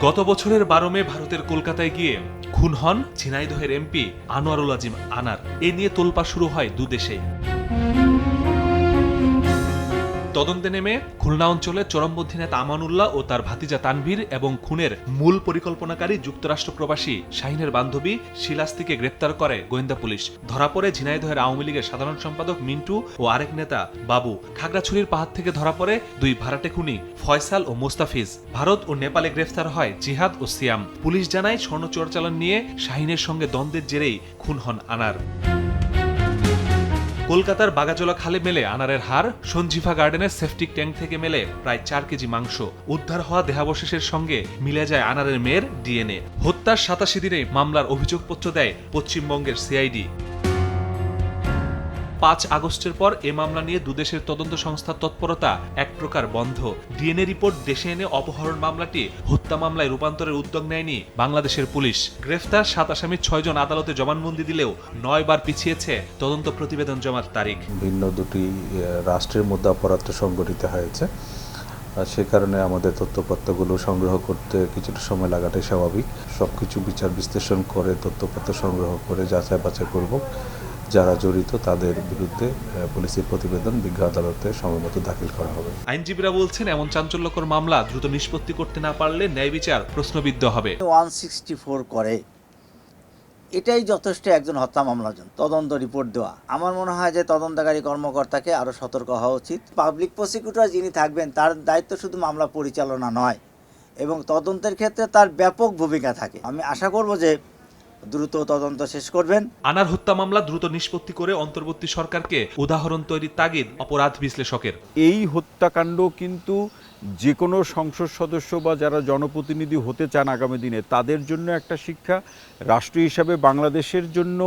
গত বছরের বারো মে ভারতের কলকাতায় গিয়ে খুন হন ঝিনাইদহের এমপি আনোয়ারুল আজিম আনার। এ নিয়ে তোলপা শুরু হয় দুদেশেই। তদন্তে নেমে খুলনা অঞ্চলে চরমপন্থী নেতা আমানুল্লাহ ও তার ভাতিজা তানভীর এবং খুনের মূল পরিকল্পনাকারী যুক্তরাষ্ট্র প্রবাসী শাহিনের বান্ধবী শিলাস্তিকে গ্রেপ্তার করে গোয়েন্দা পুলিশ। ধরা পড়ে ঝিনাইদহের আওয়ামী লীগের সাধারণ সম্পাদক মিন্টু ও আরেক নেতা বাবু। খাগড়াছড়ির পাহাড় থেকে ধরা পড়ে দুই ভাড়াটে খুনি, ফয়সাল ও মোস্তাফিজ। ভারত ও নেপালে গ্রেফতার হয় জিহাদ ও সিয়াম। পুলিশ জানায় স্বর্ণ চোরাচালান নিয়ে শাহিনের সঙ্গে দ্বন্দ্বের জেরেই খুন হন আনার। কলকাতার বাগাজোলা খালে মেলে আনারের হার, সঞ্জিভা গার্ডেনের সেফটিক ট্যাঙ্ক থেকে মেলে প্রায় চার কেজি মাংস। উদ্ধার হওয়া দেহাবশেষের সঙ্গে মিলে যায় আনারের মেয়ের ডিএনএ। হত্যার সাতাশি দিনে মামলার অভিযোগপত্র দেয় পশ্চিমবঙ্গের সিআইডি। পাঁচ আগস্টের পর এ মামলা নিয়ে দুদেশের তদন্ত সংস্থার তৎপরতা এক প্রকার বন্ধ। ডিএনএ রিপোর্ট দেশে এনে অপহরণ মামলাটি হত্যা মামলায় রূপান্তরের উদ্যোগ নেয়নি বাংলাদেশের পুলিশ। গ্রেফতার সাত আসামির ছয়জন আদালতে জবানবন্দি দিলেও নয় বার পিছিয়েছে তদন্ত প্রতিবেদন জমার তারিখ। ভিন্ন দুটি রাষ্ট্রের মধ্যে অপরাধ সংগঠিত হয়েছে। সে কারণে আমাদের তথ্যপত্রগুলো সংগ্রহ করতে কিছুটা সময় লাগাটাই স্বাভাবিক। সব কিছু বিচার বিশ্লেষণ করে তথ্যপত্র সংগ্রহ করে যাচাই বাছাই করব। যারা জড়িত তাদের বিরুদ্ধে পুলিশের প্রতিবেদন বিজ্ঞ আদালতে সময়মতো দাখিল করা হবে। আইনজীবীরা বলছেন এমন চাঞ্চল্যকর মামলা দ্রুত নিষ্পত্তি করতে না পারলে ন্যায় বিচার প্রশ্নবিদ্ধ হবে। ওয়ান সিক্সটি ফোর করে এটাই যথেষ্ট একজন হত্যা মামলার জন্য তদন্ত রিপোর্ট দেওয়া। আমার মনে হয় যে তদন্তকারী কর্মকর্তাকে আরও সতর্ক হওয়া উচিত। পাবলিক প্রসিকিউটর যিনি থাকবেন তার দায়িত্ব শুধু মামলা পরিচালনা নয় এবং তদন্তের ক্ষেত্রে তার ব্যাপক ভূমিকা থাকে। আমি আশা করব যে দ্রুত তদন্ত শেষ করবেন। আনার হত্যা মামলা দ্রুত নিষ্পত্তি করে অন্তর্বর্তী সরকারকে উদাহরণ তৈরির তাগিদ অপরাধ বিশ্লেষকের। এই হত্যাকাণ্ড কিন্তু যে কোনো সংসদ সদস্য বা যারা জনপ্রতিনিধি হতে চান আগামী দিনে তাদের জন্য একটা শিক্ষা। রাষ্ট্র হিসাবে বাংলাদেশের জন্য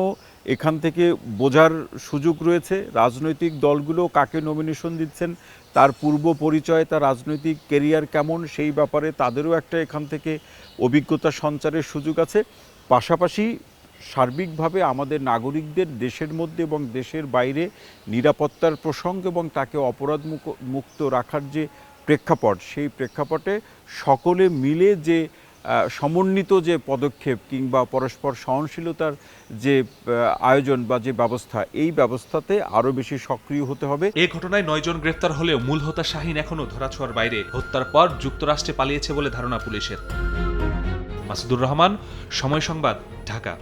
এখান থেকে বোঝার সুযোগ রয়েছে। রাজনৈতিক দলগুলো কাকে নমিনেশন দিচ্ছেন তার পূর্ব পরিচয় তার রাজনৈতিক কেরিয়ার কেমন সেই ব্যাপারে তাদেরও একটা এখান থেকে অভিজ্ঞতা সঞ্চারের সুযোগ আছে। পাশাপাশি সার্বিকভাবে আমাদের নাগরিকদের দেশের মধ্যে এবং দেশের বাইরে নিরাপত্তার প্রসঙ্গ এবং তাকে অপরাধ মুক্ত রাখার যে প্রেক্ষাপট, সেই প্রেক্ষাপটে সকলে মিলে যে সমন্বিত যে পদক্ষেপ কিংবা পরস্পর সহনশীলতার যে আয়োজন বা যে ব্যবস্থা, এই ব্যবস্থাতে আরও বেশি সক্রিয় হতে হবে। এ ঘটনায় নয়জন গ্রেফতার হলেও মূল হোতা শাহিন এখনও ধরাছোঁয়ার বাইরে। হত্যার পর যুক্তরাষ্ট্রে পালিয়েছে বলে ধারণা পুলিশের। মাসুদুর রহমান সময় সংবাদ ঢাকা।